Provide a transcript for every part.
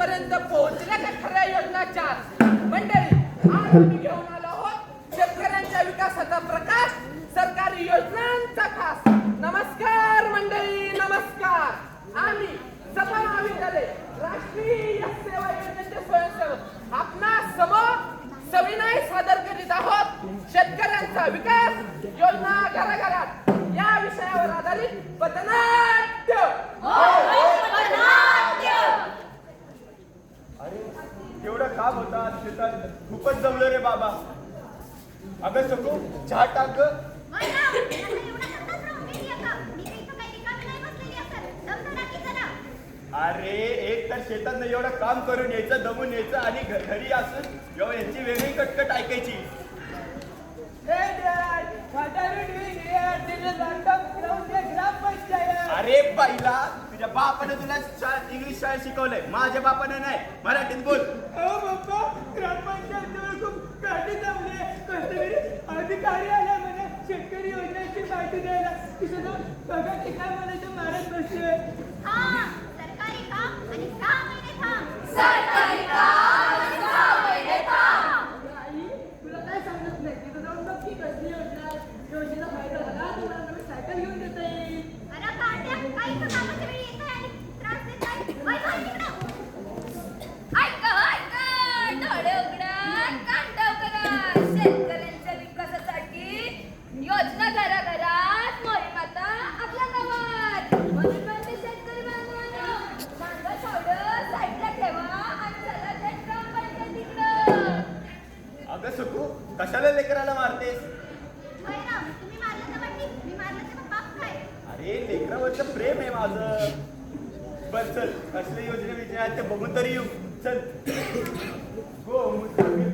तुझ्यापर्यंत पोहोचल्या का खऱ्या योजना चार मंडळी आज आम्ही घेऊन आलो आहोत शेतकऱ्यांच्या विकासाचा प्रकाश सरकारी योजनांचा खास. नमस्कार मंडळी नमस्कार. आम्ही सफा महाविद्यालय राष्ट्रीय सेवा योजनेचे स्वयंसेवक आपणा समोर सविनय सादर करीत आहोत. शेतकऱ्यांचा विकास योजना घराघरात या विषयावर आधारित पथनाट्य अरे एवढं काम होतात शेतात जमलं रे बाबा. अगं सकू चहा टाक गं. अरे एक तर शेतात एवढं काम करून यायचं दमून यायचं आणि घ- घरी असून जेव्हा यांची वेगळी कटकट ऐकायची. अरे बाईला तुझ्या बापाने तुला शा- इंग्लिश शाळेत शिकवलंय. माझ्या बापाने नाही. मराठीत बोल. शेतकरी योजनेची माहिती द्यायला. तिथं बघा ठिकाण मला मारत बसतोय अगं सकू कशाला लेकराला मारतेस? अरे लेकरावरचं प्रेम आहे माझं. बर चल कसले योजना विचार ते बघून तरी येऊ. चल. गोमुखातील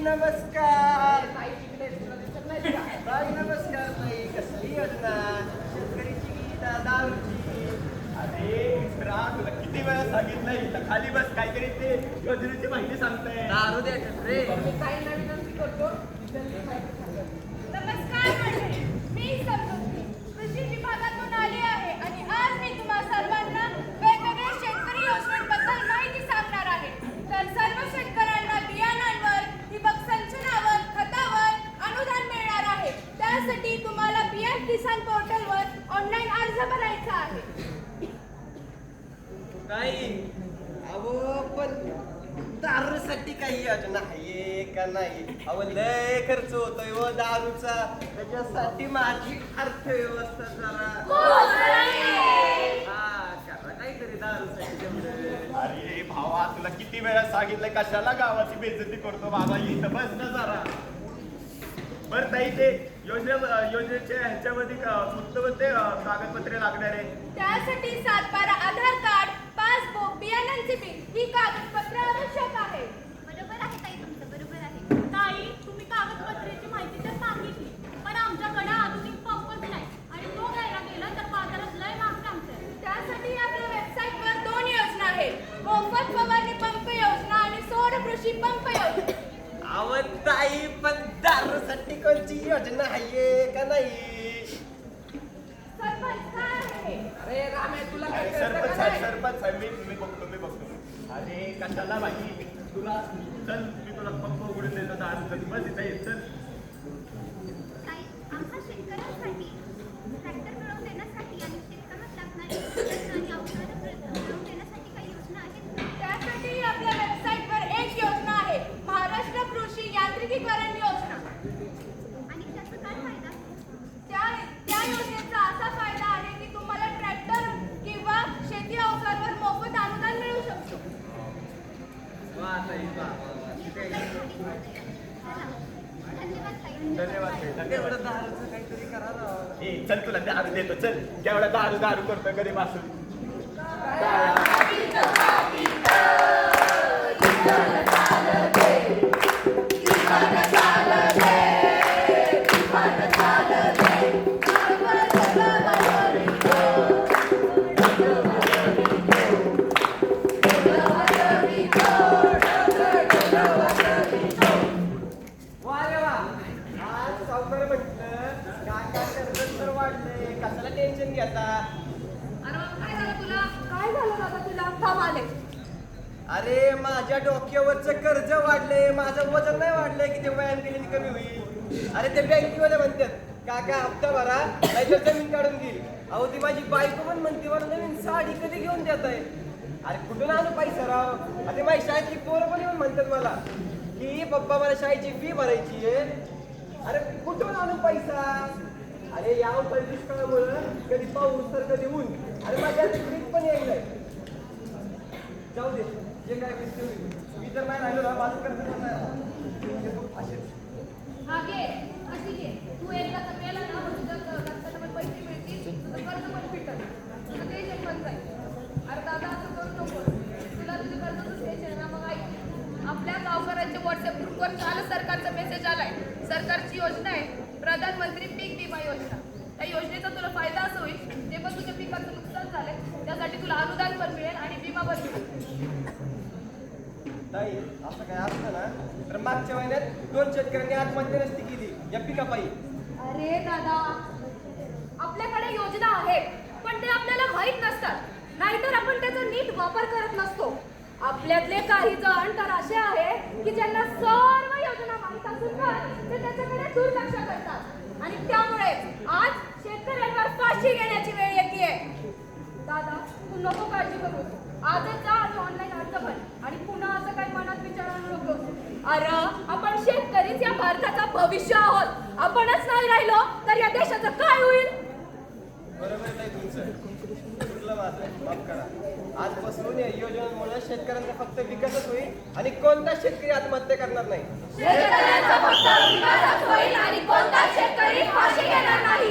नमस्कार? ताई नमस्कार ताई कसली योजना शेतकरीची की दा- दारूची अरे मित्रा तुला किती वेळा सांगितलं इथं खाली बस काहीतरी ते योजनेची माहिती सांगताय. दारू द्या रे मी ताईंना विनंती करतो की त्यांनी माहिती सांगा. नमस्कार मंडळी मी समृद्धी कृषी विभागातून आली आहे आणि आज मी तुम्हा सर्वांना वेगवेगळ्या शेतकरी योजनांबद्दल माहिती सांगणार आहे तर सर्व शेतकऱ्यांना बियाणांवर ठिबक संचनावर खतावर अनुदान मिळणार आहे त्यासाठी तुम्हाला पीएम किसान पोर्टलवर ऑनलाईन अर्ज भरायचा आहे. नाही. अहो पण दारूसाठी काही योजना आहे का नाही? अहो लय खर्च होतोय व दारूचा. त्याच्यासाठी माझी अर्थव्यवस्था जरा हा करा काहीतरी दारूसाठी तेवढं. अरे भावा तुला किती वेळा सांगितलं कशाला गावाची बेइज्जती करतो बाबा? इथं बस ना जरा. बरं ताई ते योजने योजनेच्या ह्याच्यामध्ये क- फक्त ते कागदपत्रे लागणार. आहे त्यासाठी सातबारा आधार कार्ड पासबुक बियाणांचे बिल ही कागदपत्रे आवश्यक आहे. बरोबर आहे ताई तुमचं बरोबर आहे. ताई तुम्ही कागदपत्राची माहिती तर सांगितली पण आमच्याकडे आधुनिक पंपच नाही. आणि तो घ्यायला गेला तर बाजारात लय महाग सांगते त्यासाठी आपल्या वेबसाईटवर दोन योजना आहेत. मोफत फवारणी पंप योजना आणि सौर कृषी पंप योजना. अहो ताई पण दारूसाठी कोणची योजना आहे का नाही? सरपंच काय आहे? अरे रामे तुला कळतं सरपंच का साहेब नाही? सरपंच साहेब मी मी बघतो मी बघतो. अरे कशाला बाई? तुला चल मी तुला पंप उघडून देतो दारू बस इथं ये चल ताई आमच्या शेतकऱ्यांसाठी ट्रॅक्टर मिळवून देण्यासाठी तेवढं दारूचं काहीतरी करा ना ए चल तुला दारू देतो चल. केवढा दारू दारू करतो गरीब असून वाटलंय की ते व्यायाम केल्याने कमी होईल? अरे ते बँकेवाले म्हणतात काका हप्ता भरा नाहीतर जमीन काढून घेईल. अहो ती माझी बायको पण म्हणते मला नवीन साडी कधी घेऊन देत आहे अरे कुठून आणू पैसा राव? अरे माझी शाळेतली पोरं पण येऊन म्हणतात मला की पप्पा मला शाळेची फी भरायची आहे. अरे कुठून आणू पैसा? अरे या अवकाळी दुष्काळामुळं कधी पाऊस तर कधी ऊन. अरे माझ्या फ्रीज पण यायला जाऊ दे जे काय मी तर नाही राहिलो ना माझं कर्ज पण नाही हा घे घे. तू पण पैसे मिळतील तुझं कर्ज पण जाईल. करू नको. तुला ना मग आपल्या गावकऱ्यांच्या व्हॉट्सअप ग्रुपवर काल सरकारचा मेसेज आलाय. सरकारची योजना आहे प्रधानमंत्री पीक विमा योजना. त्या योजनेचा तुला फायदा असं होईल जे पण तुझ्या पिकाचं नुकसान झालंय त्यासाठी तुला अनुदान पण मिळेल आणि विमा पण मिळेल. नाही असं काय असतं ना? तर मागच्या महिन्यात दोन शेतकऱ्यांनी आत्महत्या नसती केली या पिकापायी. अरे दादा आपल्याकडे योजना आहेत पण ते आपल्याला माहीत नसतात. नाहीतर आपण त्याचा नीट वापर करत नसतो. आपल्यातले काही जण तर असे आहे की ज्यांना सर्व योजना माहीत असून पण ते त्याच्याकडे दुर्लक्ष करतात. आणि त्यामुळे आज शेतकऱ्यांवर फाशी घेण्याची वेळ येते दादा तू नको काळजी करू. आजच जा आज ऑनलाईन अर्ज भर आणि पुन्हा असं काही मनात विचार आणू नको अरे आपण शेतकरीच या भारताचा भविष्य आहोत. आपणच नाही राहिलो तर या देशाचं काय होईल? आजपासून या योजनांमुळे शेतकऱ्यांचा फक्त विकासच होईल आणि कोणता शेतकरी आत्महत्या करणार नाही? शेतकऱ्यांचा फक्त विकासच होईल आणि कोणता शेतकरी फाशी घेणार नाही?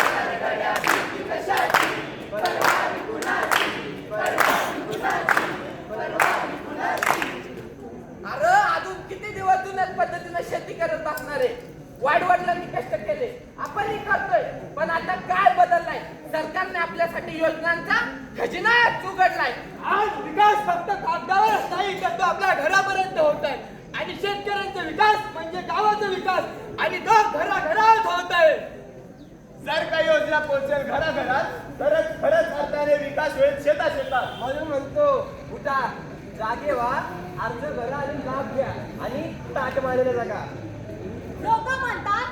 अरे अजून किती दिवस जुन्याच पद्धतीनं शेती करत बसणार आहे वाईट वडिलांनी कष्ट केले आपणही करतोय पण आता काय बदललाय सरकारने आपल्यासाठी योजनांचा खजिना उघडलाय आज विकास फक्त कागदावरच नाही तर तो आपल्या घरापर्यंत होत आहे आणि शेतकऱ्यांचा विकास म्हणजे गावाचा विकास आणि तो घराघरात होत आहे योजना पोहोचेल घराघरात. तरच खरंच अर्थाने विकास होईल. शेता शेतात म्हणून म्हणतो उठा जागे व्हा अर्ज भरा आणि लाभ घ्या आणि ताट मारलेल्या जागा. लोक म्हणतात